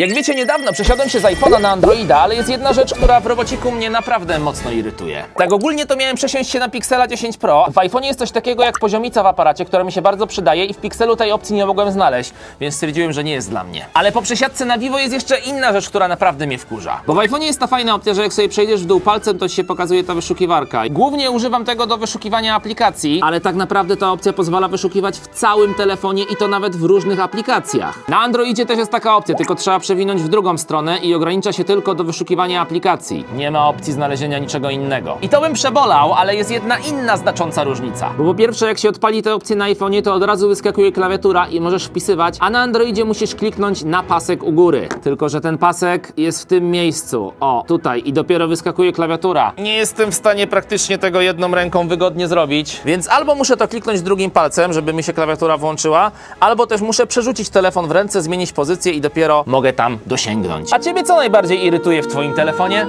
Jak wiecie, niedawno przesiadłem się z iPhone'a na Androida, ale jest jedna rzecz, która w robociku mnie naprawdę mocno irytuje. Tak ogólnie to miałem przesiąść się na Pixela 10 Pro. W iPhone'ie jest coś takiego jak poziomica w aparacie, która mi się bardzo przydaje i w Pixelu tej opcji nie mogłem znaleźć, więc stwierdziłem, że nie jest dla mnie. Ale po przesiadce na Vivo jest jeszcze inna rzecz, która naprawdę mnie wkurza. Bo w iPhone'ie jest ta fajna opcja, że jak sobie przejdziesz w dół palcem, to ci się pokazuje ta wyszukiwarka. Głównie używam tego do wyszukiwania aplikacji, ale tak naprawdę ta opcja pozwala wyszukiwać w całym telefonie i to nawet w różnych aplikacjach. Na Androidzie też jest taka opcja, tylko trzeba przewinąć w drugą stronę i ogranicza się tylko do wyszukiwania aplikacji. Nie ma opcji znalezienia niczego innego. I to bym przebolał, ale jest jedna inna znacząca różnica. Bo po pierwsze, jak się odpali tę opcję na iPhone'ie, to od razu wyskakuje klawiatura i możesz wpisywać, a na Androidzie musisz kliknąć na pasek u góry. Tylko, że ten pasek jest w tym miejscu. O, tutaj i dopiero wyskakuje klawiatura. Nie jestem w stanie praktycznie tego jedną ręką wygodnie zrobić, więc albo muszę to kliknąć drugim palcem, żeby mi się klawiatura włączyła, albo też muszę przerzucić telefon w ręce, zmienić pozycję i dopiero mogę tam dosięgnąć. A ciebie co najbardziej irytuje w twoim telefonie?